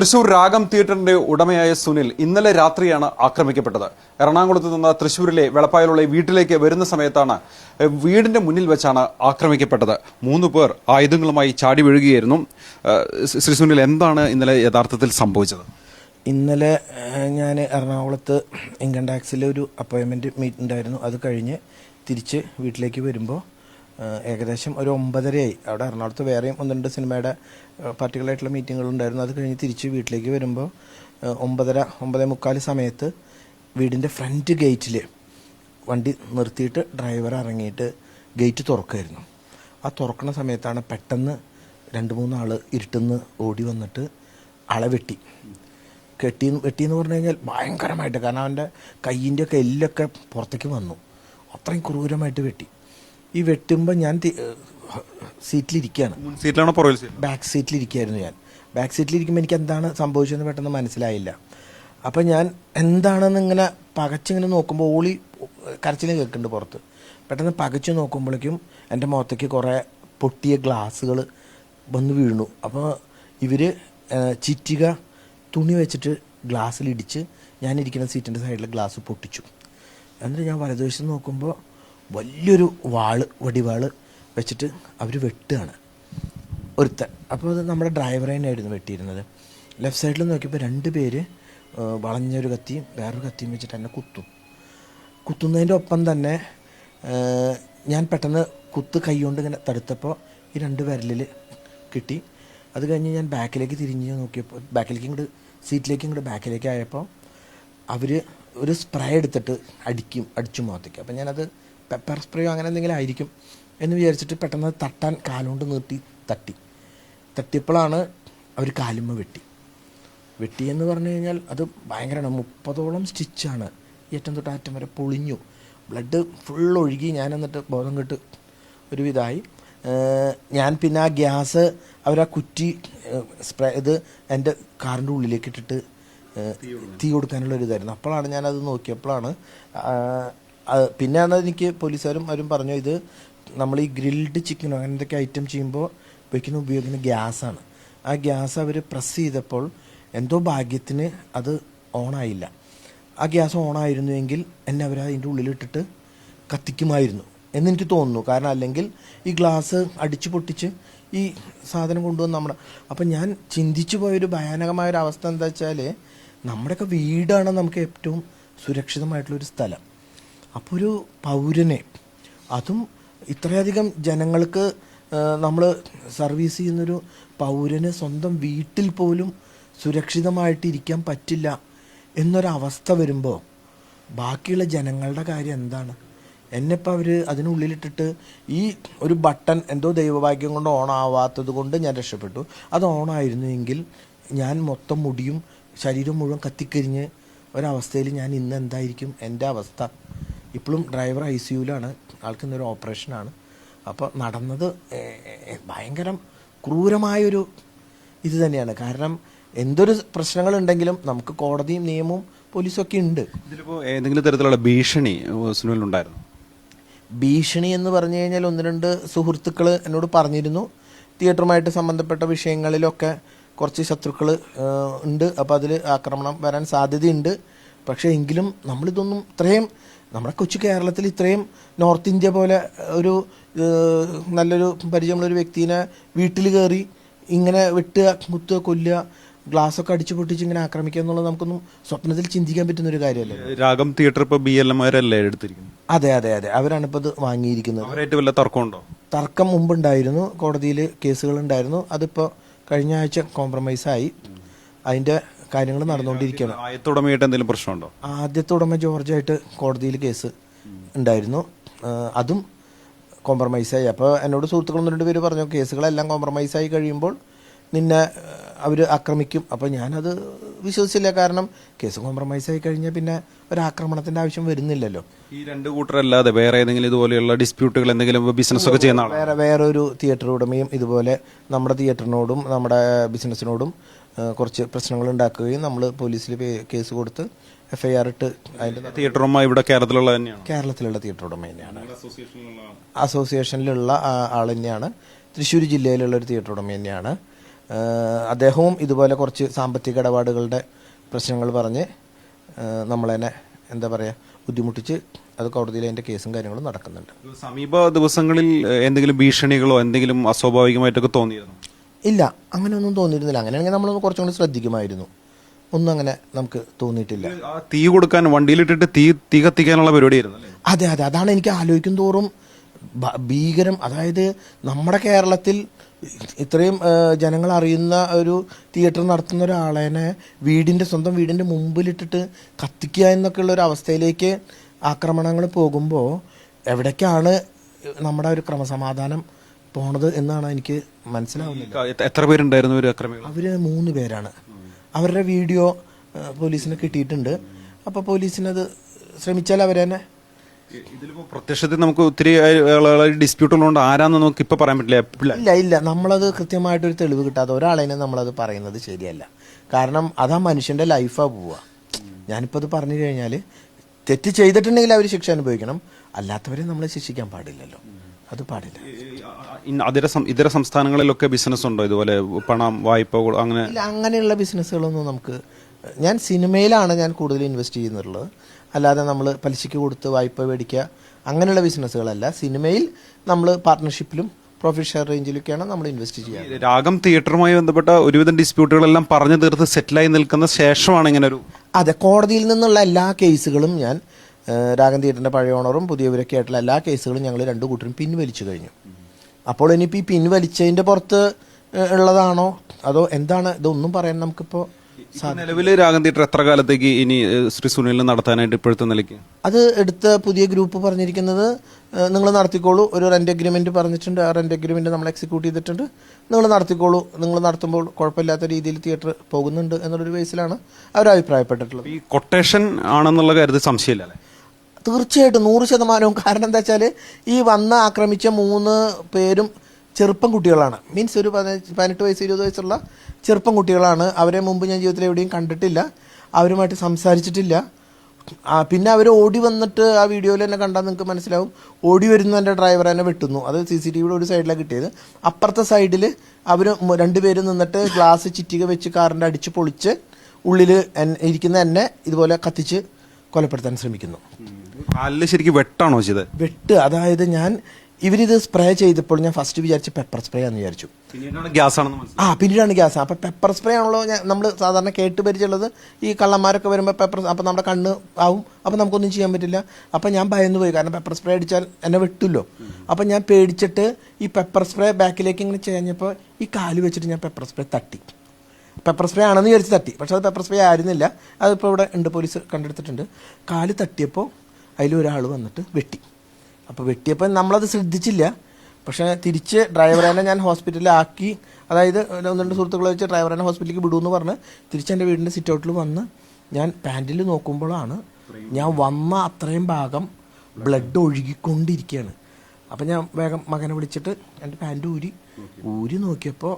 തൃശൂർ രാഗം തിയേറ്ററിന്റെ ഉടമയായ സുനിൽ ഇന്നലെ രാത്രിയാണ് ആക്രമിക്കപ്പെട്ടത്. എറണാകുളത്ത് നിന്ന് തൃശൂരിലെ വെളപ്പായിലുള്ള വീട്ടിലേക്ക് വരുന്ന സമയത്താണ് വീടിന്റെ മുന്നിൽ വെച്ചാണ് ആക്രമിക്കപ്പെട്ടത്. മൂന്ന് പേർ ആയുധങ്ങളുമായി ചാടി വീഴുകയായിരുന്നു. ശ്രീ സുനിൽ എന്താണ് ഇന്നലെ യഥാർത്ഥത്തിൽ സംഭവിച്ചത്? ഇന്നലെ ഞാൻ എറണാകുളത്ത് ഇൻകം ടാക്സിലെ ഒരു അപ്പോയിൻമെന്റ് മീറ്റ് ഉണ്ടായിരുന്നു. അത് കഴിഞ്ഞ് തിരിച്ച് വീട്ടിലേക്ക് വരുമ്പോൾ ഏകദേശം ഒരു ഒമ്പതരയായി. അവിടെ എറണാകുളത്ത് വേറെയും ഒന്ന് രണ്ട് സിനിമയുടെ പർട്ടിക്കുലറായിട്ടുള്ള മീറ്റിങ്ങുകൾ ഉണ്ടായിരുന്നു അത് കഴിഞ്ഞ് തിരിച്ച് വീട്ടിലേക്ക് വരുമ്പോൾ ഒമ്പതര ഒമ്പതേ മുക്കാൽ സമയത്ത് വീടിന്റെ ഫ്രണ്ട് ഗേറ്റിൽ വണ്ടി നിർത്തിയിട്ട് ഡ്രൈവർ ഇറങ്ങിയിട്ട് ഗേറ്റ് തുറക്കുമായിരുന്നു ആ തുറക്കുന്ന സമയത്താണ് പെട്ടെന്ന് രണ്ട് മൂന്നാൾ ഇരുട്ടുന്ന് ഓടി വന്നിട്ട് ആളെ വെട്ടി. കെട്ടി വെട്ടിയെന്ന് പറഞ്ഞു കഴിഞ്ഞാൽ ഭയങ്കരമായിട്ട്. കാരണം അവന്റെ കയ്യിന്റെ ഒക്കെ എല്ലൊക്കെ പുറത്തേക്ക് വന്നു. അത്രയും ക്രൂരമായിട്ട് വെട്ടി. ഈ വെട്ടുമ്പോൾ ഞാൻ സീറ്റിലിരിക്കുകയാണ് സീറ്റിലാണോ പുറകിൽ ബാക്ക് സീറ്റിലിരിക്കുകയായിരുന്നു ഞാൻ. ബാക്ക് സീറ്റിലിരിക്കുമ്പോൾ എനിക്ക് എന്താണ് സംഭവിച്ചതെന്ന് പെട്ടെന്ന് മനസ്സിലായില്ല. അപ്പം ഞാൻ എന്താണെന്ന് ഇങ്ങനെ പകച്ചിങ്ങനെ നോക്കുമ്പോൾ ഓളി കരച്ചിലും കേൾക്കുന്നുണ്ട് പുറത്ത്. പെട്ടെന്ന് പകച്ച് നോക്കുമ്പോഴേക്കും എന്റെ മുഖത്തേക്ക് കുറേ പൊട്ടിയ ഗ്ലാസ്സുകൾ വന്ന് വീണു. അപ്പോൾ ഇവർ ചിറ്റിക തുണി വെച്ചിട്ട് ഗ്ലാസ്സിലിടിച്ച് ഞാനിരിക്കുന്ന സീറ്റിന്റെ സൈഡിൽ ഗ്ലാസ് പൊട്ടിച്ചു. എന്നിട്ട് ഞാൻ വലതുവശത്ത് നോക്കുമ്പോൾ വലിയൊരു വാൾ വടിവാൾ വെച്ചിട്ട് അവർ വെട്ടുകയാണ്. ഒരുത്തൻ. അപ്പോൾ അത് നമ്മുടെ ഡ്രൈവർ തന്നെയായിരുന്നു വെട്ടിയിരുന്നത്. ലെഫ്റ്റ് സൈഡിൽ നോക്കിയപ്പോൾ രണ്ട് പേര് വളഞ്ഞൊരു കത്തിയും വേറൊരു കത്തിയും വെച്ചിട്ട് എന്നെ കുത്തും. കുത്തുന്നതിന്റെ ഒപ്പം തന്നെ ഞാൻ പെട്ടെന്ന് കുത്ത് കൈകൊണ്ട് ഇങ്ങനെ തടുത്തപ്പോൾ ഈ രണ്ട് വിരലിൽ കിട്ടി. അത് കഴിഞ്ഞ് ഞാൻ ബാക്കിലേക്ക് തിരിഞ്ഞ് നോക്കിയപ്പോൾ ബാക്കിലേക്ക് ഇങ്ങോട്ട് സീറ്റിലേക്ക് ഇങ്ങോട്ട് ബാക്കിലേക്ക് ആയപ്പോൾ അവർ ഒരു സ്പ്രേ എടുത്തിട്ട് അടിക്കും അടിച്ചു മുഖത്തേക്ക്. അപ്പം ഞാനത് പെപ്പർ സ്പ്രേയോ അങ്ങനെ എന്തെങ്കിലും ആയിരിക്കും എന്ന് വിചാരിച്ചിട്ട് പെട്ടെന്ന് തട്ടാൻ കാലുകൊണ്ട് നീട്ടി തട്ടി. തട്ടിയപ്പോഴാണ് അവർ കാലുമ്മ വെട്ടി. വെട്ടി എന്ന് പറഞ്ഞു കഴിഞ്ഞാൽ അത് ഭയങ്കരമാണ്. മുപ്പതോളം സ്റ്റിച്ചാണ് ഏറ്റവും തൊട്ട് അറ്റം വരെ പൊളിഞ്ഞു. ബ്ലഡ് ഫുൾ ഒഴുകി. ഞാൻ എന്നിട്ട് ബോധം കെട്ട് ഒരുവിധമായി ഞാൻ പിന്നെ ആ ഗ്യാസ് അവരാ കുറ്റി സ്പ്രേ ഇത് എന്റെ കാറിന്റെ ഉള്ളിലേക്ക് ഇട്ടിട്ട് തീ കൊടുക്കാനുള്ള ഒരു ഇതായിരുന്നു. അപ്പോഴാണ് ഞാനത് നോക്കിയപ്പോഴാണ് പിന്നെയാണ് എനിക്ക് പോലീസുകാരും അവരും പറഞ്ഞു ഇത് നമ്മൾ ഈ ഗ്രിൽഡ് ചിക്കനോ അങ്ങനെ എന്തൊക്കെ ഐറ്റം ചെയ്യുമ്പോൾ വെക്കുന്ന ഉപയോഗിക്കുന്ന ഗ്യാസാണ്. ആ ഗ്യാസ് അവർ പ്രസ് ചെയ്തപ്പോൾ എന്തോ ഭാഗ്യത്തിന് അത് ഓണായില്ല. ആ ഗ്യാസ് ഓണായിരുന്നുവെങ്കിൽ എന്നെ അവർ അതിന്റെ ഉള്ളിലിട്ടിട്ട് കത്തിക്കുമായിരുന്നു എന്നെനിക്ക് തോന്നുന്നു. കാരണം അല്ലെങ്കിൽ ഈ ഗ്ലാസ് അടിച്ചു പൊട്ടിച്ച് ഈ സാധനം കൊണ്ടുവന്ന് നമ്മുടെ അപ്പം ഞാൻ ചിന്തിച്ചു പോയൊരു ഭയാനകമായ ഒരു അവസ്ഥ എന്താ വെച്ചാൽ നമ്മുടെയൊക്കെ വീടാണ് നമുക്ക് ഏറ്റവും സുരക്ഷിതമായിട്ടുള്ളൊരു സ്ഥലം. അപ്പോൾ ഒരു പൗരനെ അതും ഇത്രയധികം ജനങ്ങൾക്ക് നമ്മൾ സർവീസ് ചെയ്യുന്നൊരു പൗരന് സ്വന്തം വീട്ടിൽ പോലും സുരക്ഷിതമായിട്ട് ഇരിക്കാൻ പറ്റില്ല എന്നൊരവസ്ഥ വരുമ്പോൾ ബാക്കിയുള്ള ജനങ്ങളുടെ കാര്യം എന്താണ്? എന്നെപ്പോൾ അവർ അതിനുള്ളിലിട്ടിട്ട് ഈ ഒരു ബട്ടൺ എന്തോ ദൈവഭാഗ്യം കൊണ്ട് ഓൺ ആവാത്തത് കൊണ്ട് ഞാൻ രക്ഷപ്പെട്ടു. അത് ഓണായിരുന്നുവെങ്കിൽ ഞാൻ മൊത്തം മുടിയും ശരീരം മുഴുവൻ കത്തിക്കരിഞ്ഞ് ഒരവസ്ഥയിൽ ഞാൻ ഇന്ന് എന്തായിരിക്കും? എന്റെ അവസ്ഥ. ഇപ്പോഴും ഡ്രൈവർ ഐ സി യുവിലാണ് ആൾക്ക് ഇന്നൊരു ഓപ്പറേഷനാണ്. അപ്പോൾ നടന്നത് ഭയങ്കരം ക്രൂരമായൊരു ഇത് തന്നെയാണ്. കാരണം എന്തൊരു പ്രശ്നങ്ങളുണ്ടെങ്കിലും നമുക്ക് കോടതിയും നിയമവും പോലീസും ഒക്കെ ഉണ്ട്. ഇതിലിപ്പോൾ ഏതെങ്കിലും തരത്തിലുള്ള ഭീഷണി ഉണ്ടായിരുന്നു ഭീഷണി എന്ന് പറഞ്ഞു കഴിഞ്ഞാൽ ഒന്ന് രണ്ട് സുഹൃത്തുക്കൾ എന്നോട് പറഞ്ഞിരുന്നു. തിയേറ്ററുമായിട്ട് സംബന്ധപ്പെട്ട വിഷയങ്ങളിലൊക്കെ കുറച്ച് ശത്രുക്കൾ ഉണ്ട്. അപ്പോൾ അതിൽ ആക്രമണം വരാൻ സാധ്യതയുണ്ട്. പക്ഷേ എങ്കിലും നമ്മളിതൊന്നും ഇത്രയും നമ്മുടെ കൊച്ചു കേരളത്തിൽ ഇത്രയും നോർത്ത് ഇന്ത്യ പോലെ ഒരു നല്ലൊരു പരിചയമുള്ളൊരു വ്യക്തിനെ വീട്ടിൽ കയറി ഇങ്ങനെ വെട്ടുക കുത്തുക കൊല്ലുക ഗ്ലാസ്സൊക്കെ അടിച്ചു പൊട്ടിച്ച് ഇങ്ങനെ ആക്രമിക്കുക എന്നുള്ളത് നമുക്കൊന്നും സ്വപ്നത്തിൽ ചിന്തിക്കാൻ പറ്റുന്ന ഒരു കാര്യമല്ലേ? രാഗം തിയേറ്റർ ഇപ്പോൾ ബി എൽ എമാരല്ലേ എടുത്തിരിക്കുന്നത്? അതെ അതെ അതെ. അവരാണ് ഇപ്പോൾ ഇത് വാങ്ങിയിരിക്കുന്നത്. അവരായിട്ട് വല്ല തർക്കമുണ്ടോ? തർക്കം മുമ്പുണ്ടായിരുന്നു. കോടതിയിൽ കേസുകൾ ഉണ്ടായിരുന്നു അതിപ്പോൾ കഴിഞ്ഞ ആഴ്ച കോംപ്രമൈസായി അതിന്റെ കാര്യങ്ങൾ നടന്നുകൊണ്ടിരിക്കുകയാണ്. ആയത്തുടമയായിട്ട് എന്തെങ്കിലും പ്രശ്നമുണ്ടോ? ആദ്യത്തെ ഉടമ ജോർജായിട്ട് കോടതിയിൽ കേസ് ഉണ്ടായിരുന്നു. അതും കോംപ്രമൈസ് ആയി. അപ്പോൾ എന്നോട് സുഹൃത്തുക്കൾ ഒന്ന് രണ്ട് പേര് പറഞ്ഞു കേസുകളെല്ലാം കോംപ്രമൈസ് ആയി കഴിയുമ്പോൾ നിന്നെ അവർ ആക്രമിക്കും. അപ്പോൾ ഞാനത് വിശ്വസിച്ചില്ല. കാരണം കേസ് കോംപ്രമൈസ് ആയി കഴിഞ്ഞാൽ പിന്നെ ഒരു ആക്രമണത്തിന്റെ ആവശ്യം വരുന്നില്ലല്ലോ. ഈ രണ്ട് കൂട്ടരല്ലാതെ വേറെ ഏതെങ്കിലും ഇതുപോലെയുള്ള ഡിസ്പ്യൂട്ടുകൾ എന്തെങ്കിലും ബിസിനസ് ഒക്കെ ചെയ്യുന്ന വേറെ വേറെ വേറൊരു തിയേറ്റർ ഉടമയും ഇതുപോലെ നമ്മുടെ തിയേറ്ററിനോടും നമ്മുടെ ബിസിനസ്സിനോടും കുറച്ച് പ്രശ്നങ്ങൾ ഉണ്ടാക്കുകയും നമ്മൾ പോലീസിൽ കേസ് കൊടുത്ത് എഫ് ഐ ആർ ഇട്ട് അതിന്റെ തിയേറ്റർ ഉടമ ഇവിടെ കേരളത്തിലുള്ള തന്നെയാണ്? കേരളത്തിലുള്ള തിയേറ്റർ ഉടമ തന്നെയാണ്. അസോസിയേഷനിലുള്ള ആൾ തന്നെയാണ്. തൃശ്ശൂർ ജില്ലയിലുള്ള ഒരു തിയേറ്റർ ഉടമ തന്നെയാണ്. അദ്ദേഹവും ഇതുപോലെ കുറച്ച് സാമ്പത്തിക ഇടപാടുകളുടെ പ്രശ്നങ്ങൾ പറഞ്ഞ് നമ്മളെന്നെ എന്താ പറയുക ബുദ്ധിമുട്ടിച്ച് അത് കോടതിയിൽ അതിന്റെ കേസും കാര്യങ്ങളും നടക്കുന്നുണ്ട്. സമീപ ദിവസങ്ങളിൽ എന്തെങ്കിലും ഭീഷണികളോ എന്തെങ്കിലും അസ്വാഭാവികമായിട്ടൊക്കെ തോന്നിയിരുന്നു ഇല്ല അങ്ങനെയൊന്നും തോന്നിയിരുന്നില്ല. അങ്ങനെയാണെങ്കിൽ നമ്മളൊന്ന് കുറച്ചും കൂടി ശ്രദ്ധിക്കുമായിരുന്നു. ഒന്നും അങ്ങനെ നമുക്ക് തോന്നിയിട്ടില്ല. ആ തീ കൊടുക്കാൻ വണ്ടിയിലിട്ടിട്ട് തീ തീ കത്തിക്കാനുള്ള പരിപാടിയായിരുന്നു അല്ലേ? അതെ അതെ. അതാണ് എനിക്ക് ആലോചിക്കും തോറും ഭ- ഭീകരം അതായത് നമ്മുടെ കേരളത്തിൽ ഇത്രയും ആ, ജനങ്ങൾ അറിയുന്ന ഒരു തിയേറ്റർ നടത്തുന്ന ഒരാളേനെ വീടിന്റെ സ്വന്തം വീടിന്റെ മുമ്പിലിട്ടിട്ട് കത്തിക്കുക എന്നൊക്കെയുള്ള ഒരു അവസ്ഥയിലേക്ക് ആക്രമണങ്ങൾ പോകുമ്പോൾ എവിടേക്കാണ് നമ്മുടെ ഒരു ക്രമസമാധാനം പോണത് എന്നാണ് എനിക്ക് മനസ്സിലാവുന്നത്. എത്ര- പേരുണ്ടായിരുന്നു അവർ മൂന്ന് പേരാണ്. അവരുടെ വീഡിയോ പോലീസിന് കിട്ടിയിട്ടുണ്ട്. അപ്പോൾ പോലീസിനത് ശ്രമിച്ചാൽ അവരെന്നെ ഇതിലിപ്പോ പ്രത്യക്ഷത്തിൽ നമുക്ക് ഒത്തിരി ഡിസ്പ്യൂട്ട് ഉള്ളതുകൊണ്ട് ആരാന്ന് നമുക്ക് ഇപ്പൊ പറയാൻ പറ്റില്ല. ഇല്ല ഇല്ല. നമ്മളത് കൃത്യമായിട്ടൊരു തെളിവ് കിട്ടാതെ ഒരാളതിനെ നമ്മളത് പറയുന്നത് ശരിയല്ല. കാരണം അതാ മനുഷ്യന്റെ ലൈഫാ പോവുക ഞാനിപ്പോൾ അത് പറഞ്ഞു കഴിഞ്ഞാൽ തെറ്റ് ചെയ്തിട്ടുണ്ടെങ്കിൽ അവർ ശിക്ഷ അനുഭവിക്കണം. അല്ലാത്തവരെ നമ്മൾ ശിക്ഷിക്കാൻ പാടില്ലല്ലോ. അത് പാടില്ല. ഇതര ഇതര സംസ്ഥാനങ്ങളിലൊക്കെ ബിസിനസ് ഉണ്ടോ? ഇതുപോലെ പണം വായ്പ അങ്ങനെ? അങ്ങനെയുള്ള ബിസിനസ്സുകളൊന്നും നമുക്ക് ഞാൻ സിനിമയിലാണ് ഞാൻ കൂടുതൽ ഇൻവെസ്റ്റ് ചെയ്യുന്നുള്ളത്. അല്ലാതെ നമ്മൾ പലിശയ്ക്ക് കൊടുത്ത് വായ്പ മേടിക്കുക അങ്ങനെയുള്ള ബിസിനസ്സുകളല്ല സിനിമയിൽ നമ്മൾ പാർട്ട്ണർഷിപ്പിലും പ്രോഫിറ്റ് ഷെയർ റേഞ്ചിലൊക്കെയാണ് നമ്മൾ ഇൻവെസ്റ്റ് ചെയ്യുക. രാഗം തിയേറ്ററുമായി ബന്ധപ്പെട്ട ഒരുവിധം ഡിസ്പ്യൂട്ടുകളെല്ലാം പറഞ്ഞു തീർത്ത് സെറ്റിലായി നിൽക്കുന്ന ശേഷമാണ് ഇങ്ങനെ ഒരു അതെ കോടതിയിൽ നിന്നുള്ള എല്ലാ കേസുകളും ഞാൻ രാഗം തിയേറ്ററിന്റെ പഴയ ഓണറും പുതിയവരൊക്കെ ആയിട്ടുള്ള എല്ലാ കേസുകളും ഞങ്ങൾ രണ്ടു കൂട്ടരും പിൻവലിച്ചു കഴിഞ്ഞു. അപ്പോൾ ഇനിയിപ്പോൾ ഈ പിൻവലിച്ചതിന്റെ പുറത്ത് ഉള്ളതാണോ? അതോ എന്താണ്? ഇതൊന്നും പറയാൻ നമുക്കിപ്പോൾ നിലവിൽ രാഗം തിയേറ്റർ എത്ര കാലത്തേക്ക് ഇനി ശ്രീ നടത്താനായിട്ട് ഇപ്പോഴത്തെ നിലയ്ക്ക്? അത് എടുത്ത പുതിയ ഗ്രൂപ്പ് പറഞ്ഞിരിക്കുന്നത് നിങ്ങൾ നടത്തിക്കോളൂ. ഒരു റെന്റ് അഗ്രിമെന്റ് പറഞ്ഞിട്ടുണ്ട്. ആ റെന്റ് അഗ്രിമെന്റ് നമ്മൾ എക്സിക്യൂട്ട് ചെയ്തിട്ടുണ്ട്. നിങ്ങൾ നടത്തിക്കോളൂ. നിങ്ങൾ നടത്തുമ്പോൾ കുഴപ്പമില്ലാത്ത രീതിയിൽ തിയേറ്റർ പോകുന്നുണ്ട് എന്നുള്ളൊരു ബേസിലാണ് അവർ അഭിപ്രായപ്പെട്ടിട്ടുള്ളത് ഈ കൊട്ടേഷൻ ആണെന്നുള്ള കാര്യത്തിൽ സംശയമില്ല അല്ലേ? തീർച്ചയായിട്ടും നൂറ് ശതമാനവും കാരണം എന്താ വെച്ചാൽ ഈ വന്ന് ആക്രമിച്ച മൂന്ന് പേരും ചെറുപ്പം കുട്ടികളാണ്. മീൻസ് ഒരു പതിനെട്ട് വയസ്സ് ഇരുപത് വയസ്സുള്ള ചെറുപ്പം കുട്ടികളാണ്. അവരെ മുമ്പ് ഞാൻ ജീവിതത്തിൽ എവിടെയും കണ്ടിട്ടില്ല. അവരുമായിട്ട് സംസാരിച്ചിട്ടില്ല. പിന്നെ അവർ ഓടി വന്നിട്ട് ആ വീഡിയോയിൽ തന്നെ കണ്ടാൽ നിങ്ങൾക്ക് മനസ്സിലാവും. ഓടി വരുന്ന എന്റെ ഡ്രൈവർ തന്നെ വെട്ടുന്നു. അത് സി സി ടി വിയുടെ ഒരു സൈഡിലാണ് കിട്ടിയത്. അപ്പുറത്തെ സൈഡിൽ അവർ രണ്ടുപേരും നിന്നിട്ട് ഗ്ലാസ് ചിറ്റിക വെച്ച് കാറിന്റെ അടിച്ച് പൊളിച്ച് ഉള്ളിൽ ഇരിക്കുന്ന എന്നെ ഇതുപോലെ കത്തിച്ച് കൊലപ്പെടുത്താൻ ശ്രമിക്കുന്നു. കാലിൽ ശരിക്കും വെട്ടാണോ ചെയ്തത്? വെട്ട്. അതായത് ഞാൻ ഇവരിത് സ്പ്രേ ചെയ്തപ്പോൾ ഞാൻ ഫസ്റ്റ് വിചാരിച്ച പെപ്പർ സ്പ്രേ ആണെന്ന് വിചാരിച്ചു. ഗ്യാസ് ആണെന്ന് ആ പിന്നീടാണ് ഗ്യാസ്. അപ്പം പെപ്പർ സ്പ്രേ ആണല്ലോ നമ്മൾ സാധാരണ കേട്ട് പരിചയമുള്ളത്. ഈ കള്ളന്മാരൊക്കെ വരുമ്പോൾ പെപ്പർ അപ്പം നമ്മുടെ കണ്ണ് ആവും. അപ്പം നമുക്കൊന്നും ചെയ്യാൻ പറ്റില്ല. അപ്പം ഞാൻ ഭയന്നു പോയി കാരണം പെപ്പർ സ്പ്രേ അടിച്ചാൽ എന്നെ വെട്ടുമല്ലോ അപ്പം ഞാൻ പേടിച്ചിട്ട് ഈ പെപ്പർ സ്പ്രേ ബാക്കിലേക്ക് ഇങ്ങനെ ചെയ്യഞ്ഞപ്പോൾ ഈ കാൽ വെച്ചിട്ട് ഞാൻ പെപ്പർ സ്പ്രേ തട്ടി. പെപ്പർ സ്പ്രേ ആണെന്ന് വിചാരിച്ച് തട്ടി. പക്ഷെ അത് പെപ്പർ സ്പ്രേ ആയിരുന്നില്ല. അതിപ്പോൾ ഇവിടെ ഉണ്ട് പോലീസ് കണ്ടെടുത്തിട്ടുണ്ട്. കാൽ തട്ടിയപ്പോൾ അതിലൊരാൾ വന്നിട്ട് വെട്ടി. അപ്പോൾ വെട്ടിയപ്പോൾ നമ്മളത് ശ്രദ്ധിച്ചില്ല. പക്ഷേ തിരിച്ച് ഡ്രൈവറേനെ ഞാൻ ഹോസ്പിറ്റലിലാക്കി. അതായത് ഒന്ന് രണ്ട് സുഹൃത്തുക്കളെ വെച്ച് ഡ്രൈവറേനെ ഹോസ്പിറ്റലിലേക്ക് വിടുമെന്ന് പറഞ്ഞ് തിരിച്ച് എന്റെ വീടിന്റെ സിറ്റ് ഔട്ടിൽ വന്ന് ഞാൻ പാന്റിൽ നോക്കുമ്പോഴാണ് ഞാൻ വന്ന അത്രയും ഭാഗം ബ്ലഡ് ഒഴുകിക്കൊണ്ടിരിക്കുകയാണ് അപ്പം ഞാൻ വേഗം മകനെ വിളിച്ചിട്ട് എന്റെ പാന്റ് ഊരി ഊരി നോക്കിയപ്പോൾ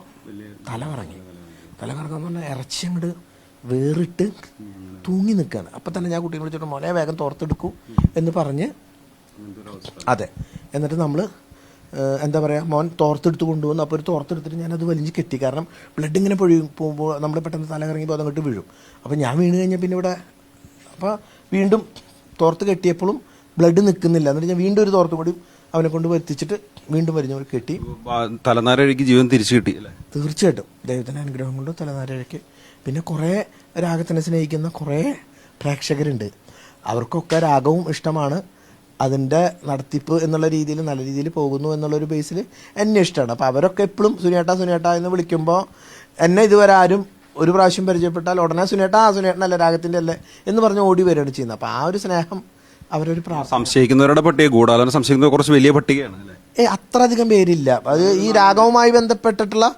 തല കറങ്ങി തല എന്ന് പറഞ്ഞാൽ ഇറച്ചി അങ്ങോട്ട് വേറിട്ട് തൂങ്ങി നിൽക്കുകയാണ് അപ്പം തന്നെ ഞാൻ കുട്ടീനെ വിളിച്ചിട്ട് മോനെ വേഗം തോർത്തെടുക്കൂ എന്ന് പറഞ്ഞ് അതെ. എന്നിട്ട് നമ്മൾ എന്താ പറയുക മോൻ തോർത്തെടുത്ത് കൊണ്ടുവന്നു അപ്പോൾ ഒരു തോർത്തെടുത്തിട്ട് ഞാനത് വലിഞ്ഞ് കെട്ടി. കാരണം ബ്ലഡ് ഇങ്ങനെ പൊഴിയും പോകുമ്പോൾ നമ്മൾ പെട്ടെന്ന് തല കറങ്ങിയപ്പോൾ അതങ്ങോട്ട് വീഴും. അപ്പോൾ ഞാൻ വീണ് കഴിഞ്ഞാൽ പിന്നെ ഇവിടെ അപ്പോൾ വീണ്ടും തോർത്ത് കെട്ടിയപ്പോഴും ബ്ലഡ് നിൽക്കുന്നില്ല. എന്നിട്ട് ഞാൻ വീണ്ടും ഒരു തോർത്തും കൂടി അവനെ കൊണ്ട് വരുത്തിച്ചിട്ട് വീണ്ടും വരുന്നവർ കെട്ടി. തലനാരഴിക്ക് ജീവൻ തിരിച്ചു കിട്ടി അല്ലേ? തീർച്ചയായിട്ടും. ദൈവത്തിന്റെ അനുഗ്രഹം കൊണ്ട് തലനാരഴയ്ക്ക്. പിന്നെ കുറേ രാഗത്തിനെ സ്നേഹിക്കുന്ന കുറേ പ്രേക്ഷകരുണ്ട്. അവർക്കൊക്കെ രാഗവും ഇഷ്ടമാണ്. അതിന്റെ നടത്തിപ്പ് എന്നുള്ള രീതിയിൽ നല്ല രീതിയിൽ പോകുന്നു എന്നുള്ളൊരു ബേസിൽ എന്നെ ഇഷ്ടമാണ്. അപ്പോൾ അവരൊക്കെ എപ്പോഴും സുനേട്ട സുനേട്ട എന്ന് വിളിക്കുമ്പോൾ എന്നെ ഇതുവരെ ആരും ഒരു പ്രാവശ്യം പരിചയപ്പെട്ടാൽ ഉടനെ സുനേട്ടാ ആ സുനിയേട്ടനല്ലേ രാഗത്തിന്റെ അല്ലേ എന്ന് പറഞ്ഞ് ഓടി വരികയാണ് ചെയ്യുന്നത്. അപ്പോൾ ആ ഒരു സ്നേഹം അവരൊരു പ്രാർത്ഥന സംശയിക്കുന്നവരുടെ പട്ടിക ഗൂഢാലോചന സംശയിക്കുന്നത് കുറച്ച് വലിയ പട്ടികയാണ് അല്ലേ? ഏ അത്ര അധികം പേരില്ല. അത് ഈ രാഗവുമായി ബന്ധപ്പെട്ടിട്ടുള്ള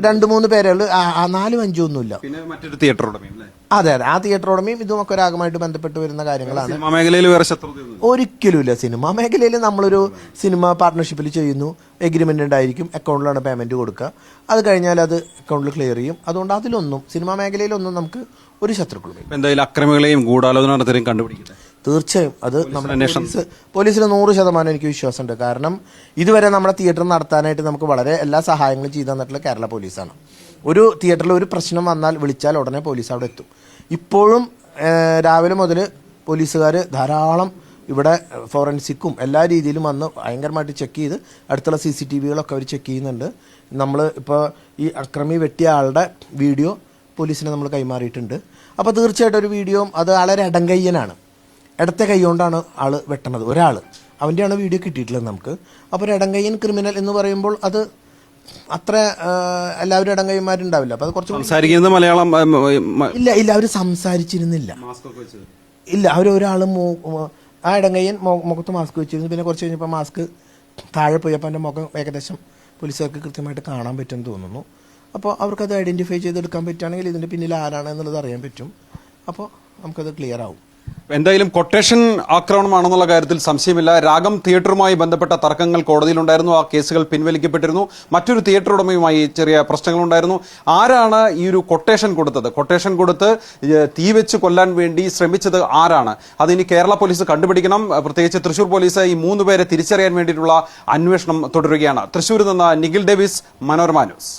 രണ്ട് മൂന്ന് പേരേ ഉള്ളൂ. ആ, ആ, നാലും അഞ്ചും ഒന്നുമില്ല. പിന്നെ മറ്റൊരു തിയേറ്റർ ഉടമയും അല്ലേ? അതെ അതെ. ആ തിയേറ്റർ ഉടമയും ഇതുമൊക്കെ രാഗമായിട്ട് ബന്ധപ്പെട്ട് വരുന്ന കാര്യങ്ങളാണ്. സിനിമാ മേഖലയിൽ വേറെ ശത്രുതയൊന്നും ഒരിക്കലുമില്ല സിനിമാ മേഖലയിൽ നമ്മളൊരു സിനിമ പാർട്ട്ണർഷിപ്പിൽ ചെയ്യുന്നു. എഗ്രിമെന്റ് ഉണ്ടായിരിക്കും. അക്കൗണ്ടിലാണ് പേയ്മെന്റ് കൊടുക്കുക. അത് കഴിഞ്ഞാൽ അത് അക്കൗണ്ടിൽ ക്ലിയർ ചെയ്യും. അതുകൊണ്ട് അതിലൊന്നും സിനിമാ മേഖലയിലൊന്നും നമുക്ക് ഒരു ശത്രുക്കളും ഇപ്പൊ എന്തായാലും അക്രമികളെയും ഗൂഢാലോചന നടത്തുകയും കണ്ടുപിടിക്കട്ടെ? തീർച്ചയായും. അത് നമ്മുടെ. പോലീസ് പോലീസിൽ നൂറ് ശതമാനം എനിക്ക് വിശ്വാസമുണ്ട്. കാരണം ഇതുവരെ നമ്മുടെ തിയേറ്റർ നടത്താനായിട്ട് നമുക്ക് വളരെ എല്ലാ സഹായങ്ങളും ചെയ്തു തന്നിട്ടുള്ള കേരള പോലീസാണ്. ഒരു തിയേറ്ററിൽ ഒരു പ്രശ്നം വന്നാൽ വിളിച്ചാൽ ഉടനെ പോലീസ് അവിടെ എത്തും. ഇപ്പോഴും രാവിലെ മുതൽ പോലീസുകാർ ധാരാളം ഇവിടെ ഫോറൻസിക്കും എല്ലാ രീതിയിലും വന്ന് ഭയങ്കരമായിട്ട് ചെക്ക് ചെയ്ത് അടുത്തുള്ള സി സി ടി വികളൊക്കെ അവർ ചെക്ക് ചെയ്യുന്നുണ്ട്. നമ്മൾ ഇപ്പോൾ ഈ അക്രമി വെട്ടിയ ആളുടെ വീഡിയോ പോലീസിനെ നമ്മൾ കൈമാറിയിട്ടുണ്ട്. അപ്പോൾ തീർച്ചയായിട്ടും ഒരു വീഡിയോ അത് വളരെ ഇടങ്കയ്യനാണ് ഇടത്തെ കൈ കൊണ്ടാണ് ആൾ വെട്ടണത് ഒരാൾ അവന്റെയാണ് വീഡിയോ കിട്ടിയിട്ടുള്ളത് നമുക്ക്. അപ്പോൾ ഒരു ഇടങ്കയ്യൻ ക്രിമിനൽ എന്ന് പറയുമ്പോൾ അത് അത്ര എല്ലാവരും ഇടങ്കയ്യന്മാരുണ്ടാവില്ല. അപ്പോൾ അത് കുറച്ച് സംസാരിക്കുന്നത് മലയാളം ഇല്ല ഇല്ല അവർ സംസാരിച്ചിരുന്നില്ല. ഇല്ല അവർ ഒരാൾ ആ ഇടങ്കയ്യൻ മുഖത്ത് മാസ്ക് വെച്ചിരുന്നു. പിന്നെ കുറച്ച് കഴിഞ്ഞപ്പോൾ മാസ്ക് താഴെ പോയപ്പോൾ എന്റെ മുഖം ഏകദേശം പോലീസുകാർക്ക് കൃത്യമായിട്ട് കാണാൻ പറ്റുമെന്ന് തോന്നുന്നു. അപ്പോൾ അവർക്കത് ഐഡന്റിഫൈ ചെയ്തെടുക്കാൻ പറ്റുകയാണെങ്കിൽ ഇതിന്റെ പിന്നിൽ ആരാണ് എന്നുള്ളത് അറിയാൻ പറ്റും. അപ്പോൾ നമുക്കത് ക്ലിയർ ആവും. എന്തായാലും കൊട്ടേഷൻ ആക്രമണമാണെന്നുള്ള കാര്യത്തിൽ സംശയമില്ല. രാഗം തിയേറ്ററുമായി ബന്ധപ്പെട്ട തർക്കങ്ങൾ കോടതിയിലുണ്ടായിരുന്നു. ആ കേസുകൾ പിൻവലിക്കപ്പെട്ടിരുന്നു. മറ്റൊരു തിയേറ്റർ ഉടമയുമായി ചെറിയ പ്രശ്നങ്ങളുണ്ടായിരുന്നു. ആരാണ് ഈ ഒരു കൊട്ടേഷൻ കൊടുത്തത്? കൊട്ടേഷൻ കൊടുത്ത് തീ വെച്ച് കൊല്ലാൻ വേണ്ടി ശ്രമിച്ചത് ആരാണ്? അതിനി കേരള പോലീസ് കണ്ടുപിടിക്കണം. പ്രത്യേകിച്ച് തൃശൂർ പോലീസ് ഈ മൂന്ന് പേരെ തിരിച്ചറിയാൻ വേണ്ടിയിട്ടുള്ള അന്വേഷണം തുടരുകയാണ്. തൃശൂരിൽ നിന്ന് നിഖിൽ ഡേവിസ് മനോരമ ന്യൂസ്.